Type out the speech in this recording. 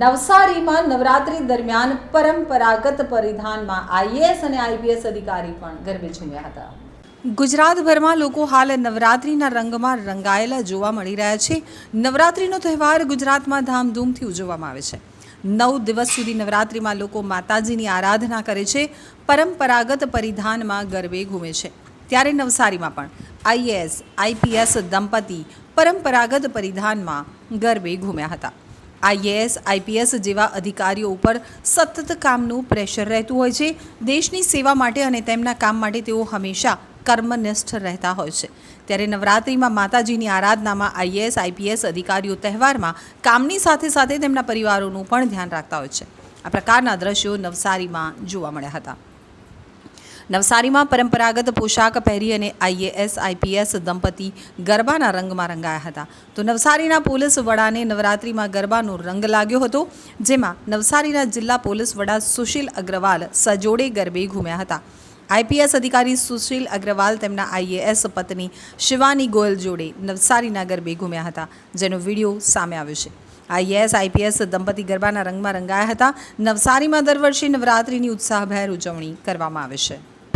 નવસારીમાં નવરાત્રી દરમિયાન પરંપરાગત પરિધાનમાં આઈએએસ અને આઈપીએસ અધિકારી પણ ગરબે ઝૂમ્યા હતા. ગુજરાતભરમાં લોકો હાલ નવરાત્રિના રંગમાં રંગાયેલા જોવા મળી રહ્યા છે. નવરાત્રિનો તહેવાર ગુજરાતમાં ધામધૂમથી ઉજવવામાં આવે છે. નવ દિવસ સુધી નવરાત્રિમાં લોકો માતાજીની આરાધના કરે છે. પરંપરાગત પરિધાનમાં ગરબે ઘૂમે છે. ત્યારે નવસારીમાં પણ આઈએએસ, આઈપીએસ, દંપતી પરંપરાગત પરિધાનમાં ગરબે ઘૂમ્યા હતા. આઈએએસ, આઈપીએસ જેવા અધિકારીઓ ઉપર સતત કામનું પ્રેશર રહેતું હોય છે. દેશની સેવા માટે અને તેમના કામ માટે તેઓ હંમેશા કર્મનિષ્ઠ રહેતા હોય છે. ત્યારે નવરાત્રિમાં માતાજીની આરાધનામાં આઈએએસ, આઈપીએસ અધિકારીઓ તહેવારમાં કામની સાથે સાથે તેમના પરિવારોનું પણ ધ્યાન રાખતા હોય છે. આ પ્રકારના દ્રશ્યો નવસારીમાં જોવા મળ્યા હતા. નવસારીમાં પરંપરાગત પોશાક પહેરી અને આઈએએસ, આઈપીએસ દંપતી ગરબાના રંગમાં રંગાયા હતા. તો નવસારીના પોલીસ વડાને નવરાત્રિમાં ગરબાનો રંગ લાગ્યો હતો, જેમાં નવસારીના જિલ્લા પોલીસ વડા સુશીલ અગ્રવાલ સજોડે ગરબે ઘૂમ્યા હતા. આઈપીએસ અધિકારી સુશીલ અગ્રવાલ તેમના આઈએએસ પત્ની શિવાની ગોયલ જોડે નવસારીના ગરબે ઘૂમ્યા હતા, જેનો વીડિયો સામે આવ્યો છે. આઈએએસ, આઈપીએસ દંપતી ગરબાના રંગમાં રંગાયા હતા. નવસારીમાં દર વર્ષે નવરાત્રિની ઉત્સાહભેર ઉજવણી કરવામાં આવે છે.